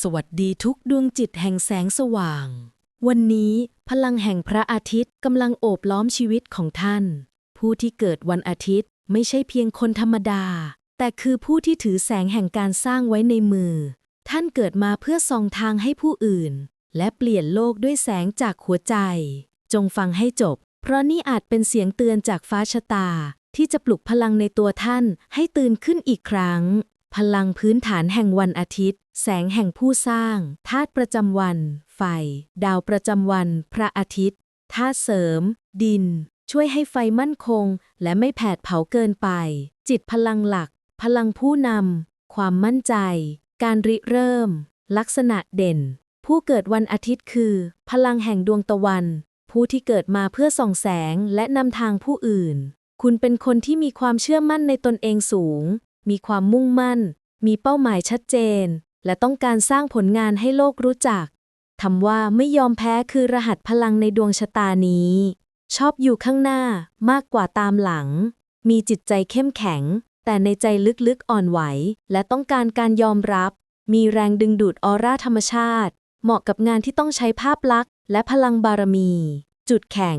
สวัสดีทุกดวงจิตแห่งแสงสว่าง วันนี้พลังแห่งพระอาทิตย์กำลังโอบล้อมชีวิตของท่าน ผู้ที่เกิดวันอาทิตย์ไม่ใช่เพียงคนธรรมดา แต่คือผู้ที่ถือแสงแห่งการสร้างไว้ในมือ ท่านเกิดมาเพื่อส่องทางให้ผู้อื่น และเปลี่ยนโลกด้วยแสงจากหัวใจ จงฟังให้จบ เพราะนี่อาจเป็นเสียงเตือนจากฟ้าชะตา ที่จะปลุกพลังในตัวท่านให้ตื่นขึ้นอีกครั้ง พลังพื้นฐานแห่งวันอาทิตย์ แสงแห่งผู้สร้างธาตุประจำวัน ไฟ ดาวประจำวัน พระอาทิตย์ธาตุเสริม ดิน ช่วยให้ไฟมั่นคง และไม่แผดเผาเกินไป จิตพลังหลัก พลังผู้นำความมั่นใจ การริเริ่ม ลักษณะเด่น ผู้เกิดวันอาทิตย์คือ พลังแห่งดวงตะวัน ผู้ที่เกิดมาเพื่อส่องแสงและนำทางผู้อื่น คุณเป็นคนที่มีความเชื่อมั่นในตนเองสูง มีความมุ่งมั่น มีเป้าหมายชัดเจน และต้องการสร้างผลงานให้โลกรู้จักทำว่าไม่ยอมแพ้คือรหัสพลังในดวงชะตานี้ ชอบอยู่ข้างหน้ามากกว่าตามหลัง มีจิตใจเข้มแข็ง แต่ในใจลึกๆอ่อนไหว และต้องการการยอมรับ มีแรงดึงดูดออร่าธรรมชาติ เหมาะกับงานที่ต้องใช้ภาพลักษณ์ และพลังบารมี จุดแข็ง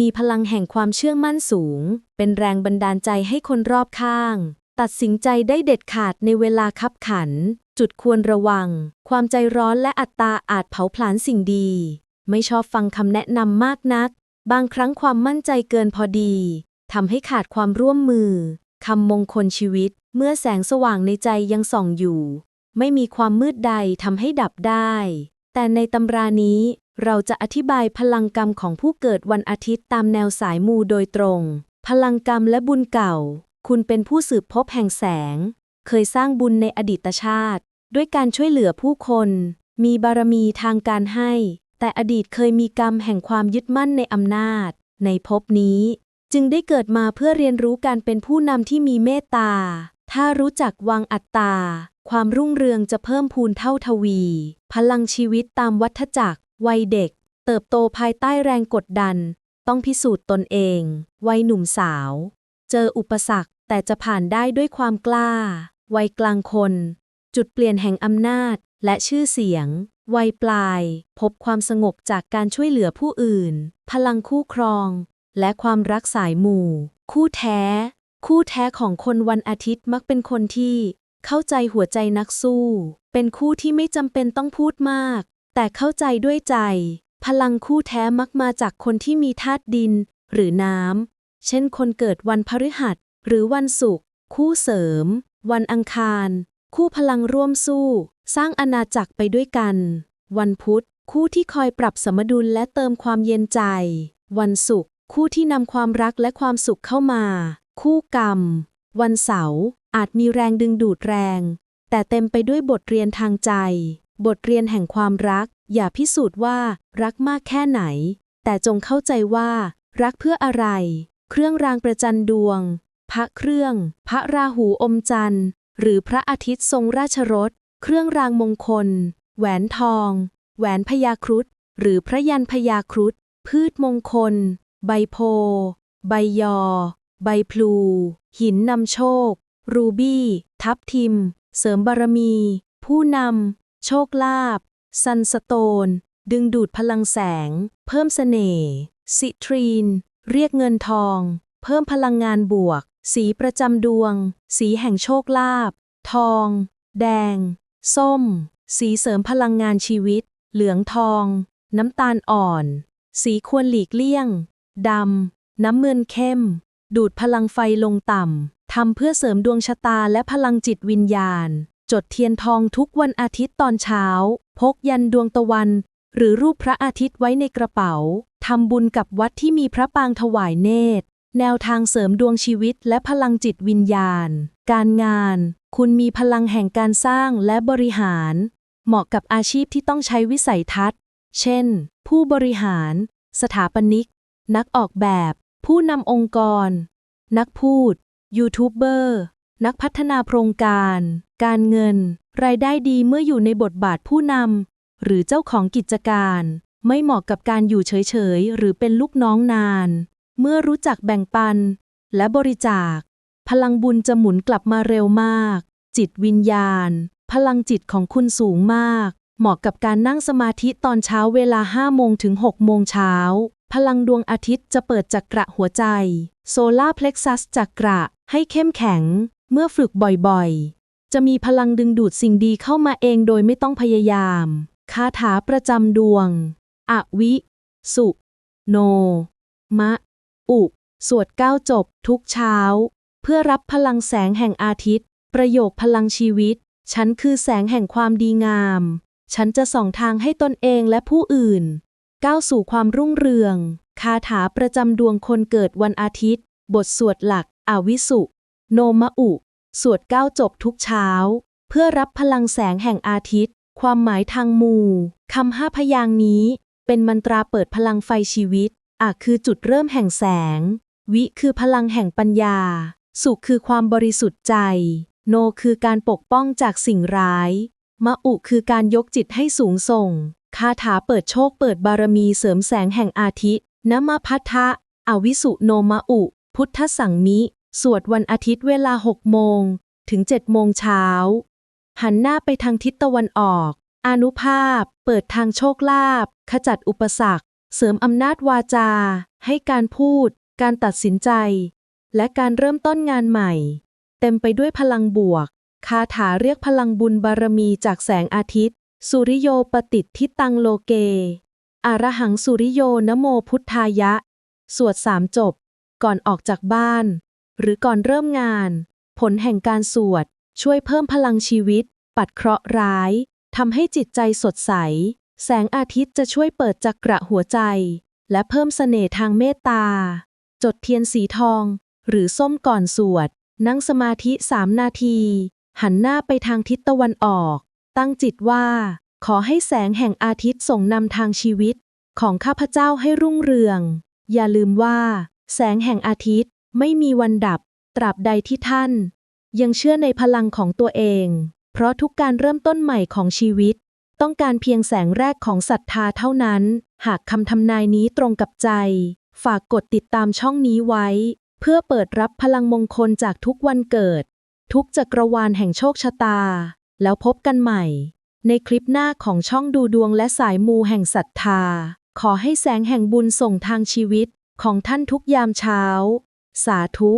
มีพลังแห่งความเชื่อมั่นสูง เป็นแรงบันดาลใจให้คนรอบข้าง ตัดสินใจได้เด็ดขาดในเวลาคับขัน จุดควรระวัง ความใจร้อนและอัตตาอาจเผาผลาญสิ่งดี ไม่ชอบฟังคำแนะนำมากนัก บางครั้งความมั่นใจเกินพอดีทำให้ขาดความร่วมมือคำมงคลชีวิต เมื่อแสงสว่างในใจยังส่องอยู่ ไม่มีความมืดใดทำให้ดับได้ แต่ในตำรานี้เราจะอธิบายพลังกรรมของผู้เกิดวันอาทิตย์ตามแนวสายมูโดยตรง พลังกรรมและบุญเก่า คุณเป็นผู้สืบพบแห่งแสง เคยสร้างบุญในอดีตชาติ ด้วยการช่วยเหลือผู้คน มีบารมีทางการให้ แต่อดีตเคยมีกรรมแห่งความยึดมั่นในอำนาจ ในภพนี้ จึงได้เกิดมาเพื่อเรียนรู้การเป็นผู้นำที่มีเมตตา ถ้ารู้จักวางอัตตา ความรุ่งเรืองจะเพิ่มพูนเท่าทวี พลังชีวิตตามวัฏจักร วัยเด็ก เติบโตภายใต้แรงกดดัน ต้องพิสูจน์ตนเอง วัยหนุ่มสาว เจออุปสรรค แต่จะผ่านได้ด้วยความกล้า วัยกลางคน จุดเปลี่ยนแห่งอำนาจ และชื่อเสียง วัยปลาย พบความสงบจากการช่วยเหลือผู้อื่น พลังคู่ครอง และความรักสายหมู่ คู่แท้ คู่แท้ของคนวันอาทิตย์มักเป็นคนที่ เข้าใจหัวใจนักสู้ เป็นคู่ที่ไม่จำเป็นต้องพูดมาก แต่เข้าใจด้วยใจ พลังคู่แท้มักมาจากคนที่มีธาตุดิน หรือน้ำ เช่นคนเกิดวันพฤหัส หรือวันศุกร์คู่เสริม วันอังคาร คู่พลังร่วมสู้ สร้างอาณาจักรไปด้วยกัน วันพุธ คู่ที่คอยปรับสมดุลและเติมความเย็นใจ วันศุกร์คู่ที่นำความรักและความสุขเข้ามา คู่กรรม วันเสาร์อาจมีแรงดึงดูดแรง แต่เต็มไปด้วยบทเรียนทางใจ บทเรียนแห่งความรัก อย่าพิสูจน์ว่ารักมากแค่ไหน แต่จงเข้าใจว่า รักเพื่ออะไร เครื่องรางประจันดวง พระเครื่อง พระราหูอมจันทร์ หรือพระอาทิตย์ทรงราชรถเครื่องรางมงคล แหวนทอง แหวนพญาครุฑ หรือพระยันพญาครุฑ พืชมงคล ใบโพ ใบยอ ใบพลู หินนำโชค รูบี้ ทับทิม เสริมบารมี ผู้นำ โชคลาภซันสโตน ดึงดูดพลังแสง เพิ่มเสน่ห์ ซิทรีน เรียกเงินทอง เพิ่มพลังงานบวก สีประจำดวง สีแห่งโชคลาภทอง แดง ส้ม สีเสริมพลังงานชีวิต เหลืองทอง น้ำตาลอ่อน สีควรหลีกเลี่ยง ดำ น้ำเงินเข้ม ดูดพลังไฟลงต่ำ ทำเพื่อเสริมดวงชะตาและพลังจิตวิญญาณ จดเทียนทองทุกวันอาทิตย์ตอนเช้า พกยันดวงตะวัน หรือรูปพระอาทิตย์ไว้ในกระเป๋าำบุญกับวัดที่มีพระปางถวายเนตร แนวทางเสริมดวงชีวิตและพลังจิตวิญญาณ การงาน คุณมีพลังแห่งการสร้างและบริหาร เหมาะกับอาชีพที่ต้องใช้วิสัยทัศน์ เช่น ผู้บริหาร สถาปนิก นักออกแบบ ผู้นำองค์กร นักพูด ยูทูบเบอร์ นักพัฒนาโครงการ การเงิน รายได้ดีเมื่ออยู่ในบทบาทผู้นำหรือเจ้าของกิจการ ไม่เหมาะกับการอยู่เฉยๆ หรือเป็นลูกน้องนาน เมื่อรู้จักแบ่งปัน และบริจาค พลังบุญจะหมุนกลับมาเร็วมาก จิตวิญญาณ พลังจิตของคุณสูงมาก เหมาะกับการนั่งสมาธิตอนเช้าเวลา5โมงถึง6โมงเช้า พลังดวงอาทิตย์จะเปิดจักระหัวใจ โซลาเพล็กซัสจักระให้เข้มแข็ง เมื่อฝึกบ่อยๆ จะมีพลังดึงดูดสิ่งดีเข้ามาเองโดยไม่ต้องพยายาม คาถาประจำดวง อวิ สุ โน มะ อุ สวดเก้าจบ ทุกเช้า เพื่อรับพลังแสงแห่งอาทิตย์ ประโยคพลังชีวิต ฉันคือแสงแห่งความดีงาม ฉันจะส่องทางให้ตนเองและผู้อื่น ก้าวสู่ความรุ่งเรือง คาถาประจำดวงคนเกิดวันอาทิตย์ บทสวดหลัก อวิสุ โนมะอุ สวดเก้าจบทุกเช้า เพื่อรับพลังแสงแห่งอาทิตย์ความหมายทางมู คำห้าพยางนี้ เป็นมันตราเปิดพลังไฟชีวิตอาคือจุดเริ่มแห่งแสง วิคือพลังแห่งปัญญา สุคือความบริสุทธิ์ใจ โนคือการปกป้องจากสิ่งร้ายมะอุคือการยกจิตให้สูงส่ง คาถาเปิดโชคเปิดบารมีเสริมแสงแห่งอาทิตย์นมพัทธะอวิสุโนมะอุ พุทธสังมิ สวดวันอาทิตย์เวลา 6 โมง ถึง 7 โมงเช้า หันหน้าไปทางทิศตะวันออก อนุภาพ เปิดทางโชคลาภขจัดอุปสรรค เสริมอำนาจวาจา ให้การพูด การตัดสินใจ และการเริ่มต้นงานใหม่ เต็มไปด้วยพลังบวก คาถาเรียกพลังบุญบารมีจากแสงอาทิตย์ สุริโยปฏิทิตังโลเก อารหังสุริโยนโมพุทธายะ สวดสามจบ ก่อนออกจากบ้าน หรือก่อนเริ่มงาน ผลแห่งการสวด ช่วยเพิ่มพลังชีวิต ปัดเคราะห์ร้าย ทำให้จิตใจสดใส แสงอาทิตย์จะช่วยเปิดจักระหัวใจ และเพิ่มเสน่ห์ทางเมตตา จดเทียนสีทอง หรือส้มก่อนสวด นั่งสมาธิสามนาที หันหน้าไปทางทิศตะวันออก ตั้งจิตว่า ขอให้แสงแห่งอาทิตย์ส่งนำทางชีวิต ของข้าพเจ้าให้รุ่งเรือง อย่าลืมว่า แสงแห่งอาทิตย์ไม่มีวันดับ ตราบใดที่ท่าน ยังเชื่อในพลังของตัวเอง เพราะทุกการเริ่มต้นใหม่ของชีวิต ต้องการเพียงแสงแรกของศรัทธาเท่านั้น หากคำทำนายนี้ตรงกับใจ ฝากกดติดตามช่องนี้ไว้ เพื่อเปิดรับพลังมงคลจากทุกวันเกิด ทุกจักรวาลแห่งโชคชะตา แล้วพบกันใหม่ ในคลิปหน้าของช่องดูดวงและสายมูแห่งศรัทธา ขอให้แสงแห่งบุญส่งทางชีวิตของท่านทุกยามเช้า สาธุ